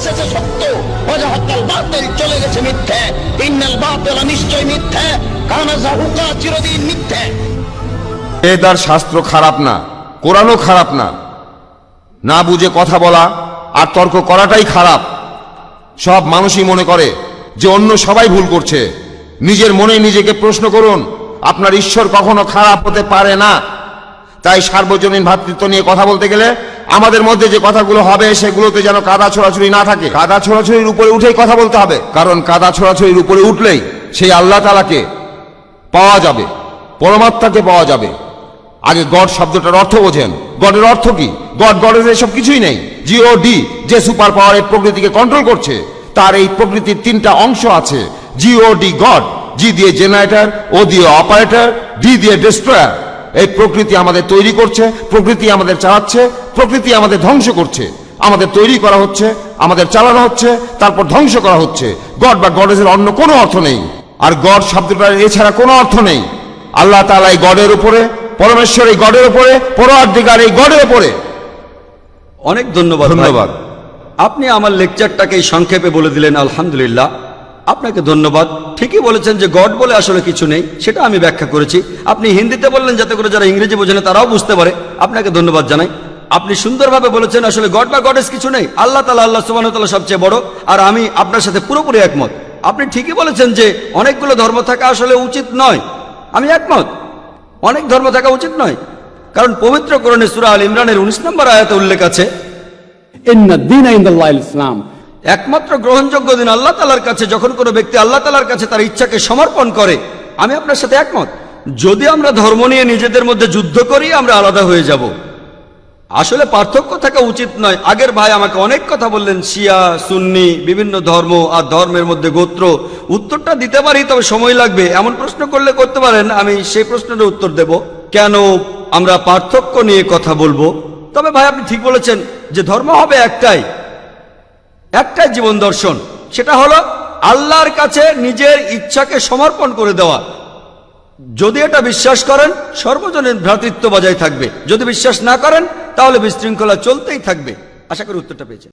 এসেছে সত্য। ওয়াজাহাক্কাল বাতিল চলে গেছে মিথ্যে। ইন্নাল বাতিল নিশ্চয় মিথ্যে। কানা জাহুকা চিরদিন মিথ্যে। বেদ আর শাস্ত্র খারাপ না, কোরআনও খারাপ না। না বুঝে কথা বলা আর তর্ক করাটাই খারাপ। সব মানুষই মনে করে যে অন্য সবাই ভুল করছে। নিজের মনে নিজেকে প্রশ্ন করুন, আপনার ঈশ্বর কখনো খারাপ হতে পারে না। তাই সার্বজনীন ভ্রাতৃত্ব নিয়ে কথা বলতে গেলে আমাদের মধ্যে যে কথাগুলো হবে, সেগুলোতে যেন কাদা ছোড়াছুড়ি না থাকে। কাদা ছোড়াছুড়ির উপরে উঠেই কথা বলতে হবে। কারণ কাদা ছোড়াছুড়ির উপরে উঠলেই সেই আল্লাহ তালাকে পাওয়া যাবে, পরমাত্মাকে পাওয়া যাবে। আগে গড শব্দটার অর্থ বোঝেন। গডের অর্থ কি? গড, গডের এসব কিছুই নেই। জিও ডি যে সুপার পাওয়ার এই প্রকৃতিকে কন্ট্রোল করছে, তার এই প্রকৃতির তিনটা অংশ আছে। জিও ডি গড জি দিয়ে জেনারেটর ও দিয়ে অপারেটর ডি দিয়ে ডিস্ট্রয়ার এই প্রকৃতি আমাদের তৈরি করছে প্রকৃতি আমাদের চালাচ্ছে প্রকৃতি আমাদের ধ্বংস করছে। আমাদের তৈরি করা হচ্ছে আমাদের চালানো হচ্ছে তারপর ধ্বংস করা হচ্ছে। গড বা গডেজের অন্য কোনো অর্থ নেই। আর গড শব্দটার এছাড়া কোনো অর্থ নেই। আল্লাহ তালা এই গডের উপরে পরমেশ্বর এই গডের উপরে পরোয়ার্দিগার এই গডের উপরে। অনেক ধন্যবাদ ধন্যবাদ। আপনি আমার লেকচারটাকে এই সংক্ষেপে বলে দিলেন আলহামদুলিল্লাহ। আপনাকে ধন্যবাদ। ঠিকই বলেছেন যে গড বলে আসলে কিছু নেই, সেটা আমি ব্যাখ্যা করেছি। আপনি হিন্দিতে বললেন যাতে করে যারা ইংরেজি বোঝে না তারাও বুঝতে পারে। আপনাকে ধন্যবাদ জানাই। আপনি সুন্দরভাবে বলেছেন আসলে গড বা গডেস কিছু নেই। আল্লাহ তালা আল্লাহ সুবাহ তালা সবচেয়ে বড়। আর আমি আপনার সাথে পুরোপুরি একমত। আপনি ঠিকই বলেছেন যে অনেকগুলো ধর্ম থাকা আসলে উচিত নয়। আমি একমত। অনেক ধর্ম থাকা উচিত নয়। কারণ পবিত্র করণে সুরা আল ইমরানের উনিশ নম্বর আয়াতে উল্লেখ আছে إن একমাত্র গ্রহণযোগ্য দিন আল্লাহ তালার কাছে, যখন কোনো ব্যক্তি আল্লাহ তালার কাছে তার ইচ্ছাকে সমর্পণ করে, আমি আপনার সাথে একমত। যদি আমরা ধর্ম নিয়ে নিজেদের মধ্যে যুদ্ধ করি, আমরা আলাদা হয়ে যাব। আসলে পার্থক্য থাকা উচিত নয়। আগের ভাই আমাকে অনেক কথা বললেন, শিয়া, সুন্নি, বিভিন্ন ধর্ম আর ধর্মের মধ্যে গোত্র। উত্তরটা দিতে পারি, তবে সময় লাগবে। এমন প্রশ্ন করলে করতে পারেন, আমি সেই প্রশ্নের উত্তর দেব। কেন আমরা পার্থক্য নিয়ে কথা বলব? তবে ভাই, আপনি ঠিক বলেছেন যে ধর্ম হবে একটাই। একটাই জীবন দর্শন, সেটা হলো আল্লাহর কাছে নিজের ইচ্ছাকে সমর্পণ করে দেওয়া। যদি এটা বিশ্বাস করেন সর্বজনীন ভ্রাতৃত্ব বজায় থাকবে। যদি বিশ্বাস না করেন, তাহলে বিশৃঙ্খলা চলতেই থাকবে। আশা করি উত্তরটা পেয়েছেন।